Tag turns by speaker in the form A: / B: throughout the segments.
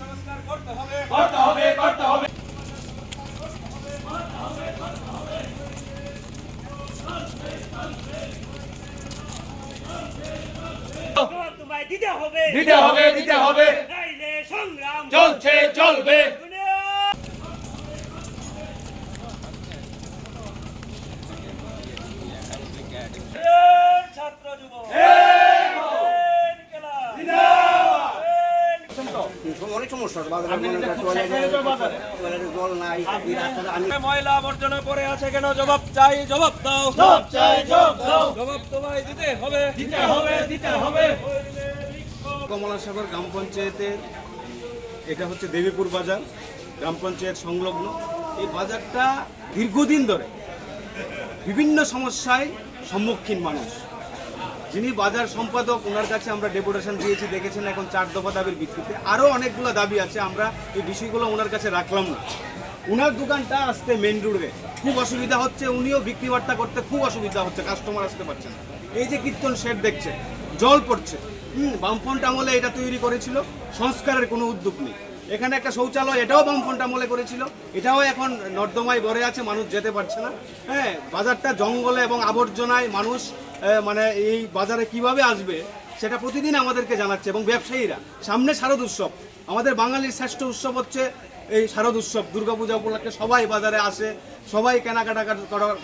A: সংস্কার করতে হবে
B: করতে হবে করতে হবে
C: তোমায় দিতে হবে
B: দিতে হবে। দিতে হবে
C: সংগ্রাম
B: চলছে চলবে।
A: অনেক সমস্যা মনে জল নাই
D: ময়লা আবর্জনা পড়ে আছে কেন? জবাব চাই জবাব দাও।
B: জবাব চাই জবাব দাও।
D: জবাব তোমায় দিতে হবে।
B: দিতে হবে দিতে হবে।
E: কমলাসাগর গ্রাম পঞ্চায়েতের এটা হচ্ছে দেবীপুর বাজার গ্রাম পঞ্চায়েত সংলগ্ন। এই বাজারটা দীর্ঘদিন ধরে বিভিন্ন সমস্যায় সম্মুখীন মানুষ। যিনি বাজার সম্পাদক ওনার কাছে আমরা ডেপুটেশন দিয়েছি, দেখেছেন এখন চার দফা দাবির ভিত্তিতে। আরও অনেকগুলো দাবি আছে, আমরা এই বিষয়গুলো ওনার কাছে রাখলাম না। ওনার দোকানটা আসতে মেন রোডে খুব অসুবিধা হচ্ছে, উনিও বিক্রি বার্তা করতে খুব অসুবিধা হচ্ছে কাস্টমার আসতে পারছে না। এই যে কীর্তন শেড দেখছে, জল পড়ছে। হুম, বামফ্রন্ট আমলে এটা তৈরি করেছিল, সংস্কারের কোনো উদ্যোগ নেই। এখানে একটা শৌচালয়, এটাও বামফ্রন্ট আমলে করেছিল। এটাও এখন নর্দমায় ভরে আছে, মানুষ যেতে পারছে না। হ্যাঁ বাজারটা জঙ্গলে এবং আবর্জনায় মানুষ মানে এই বাজারে কীভাবে আসবে সেটা প্রতিদিন আমাদেরকে জানাচ্ছে এবং ব্যবসায়ীরা। সামনে শারদ উৎসব। আমাদের বাঙালির শ্রেষ্ঠ উৎসব হচ্ছে এই শারদ উৎসব। দুর্গাপূজা উপলক্ষে সবাই বাজারে আসে, সবাই কেনাকাটা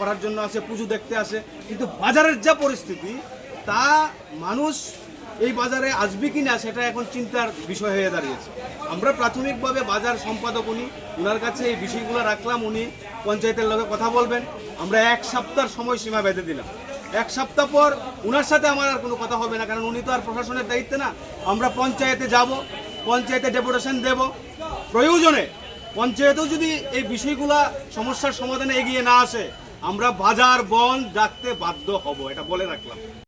E: করার জন্য আসে, পুজো দেখতে আসে। কিন্তু বাজারের যা পরিস্থিতি, তা মানুষ এই বাজারে আসবে কি না সেটা এখন চিন্তার বিষয় হয়ে দাঁড়িয়েছে। আমরা প্রাথমিকভাবে বাজার সম্পাদক উনি ওনার কাছে এই বিষয়গুলো রাখলাম। উনি পঞ্চায়েতের লোকে কথা বলবেন। আমরা এক সপ্তাহের সময়সীমা বেঁধে দিলাম। এক সপ্তাহ পর ওনার সাথে আমার আর কোনো কথা হবে না, কারণ উনি তো আর প্রশাসনের দায়িত্বে না। আমরা পঞ্চায়েতে যাব, পঞ্চায়েতে ডেপুটেশন দেব। প্রয়োজনে পঞ্চায়েতেও যদি এই বিষয়গুলা সমস্যার সমাধানে এগিয়ে না আসে, আমরা বাজার বন ডাকতে বাধ্য হব, এটা বলে রাখলাম।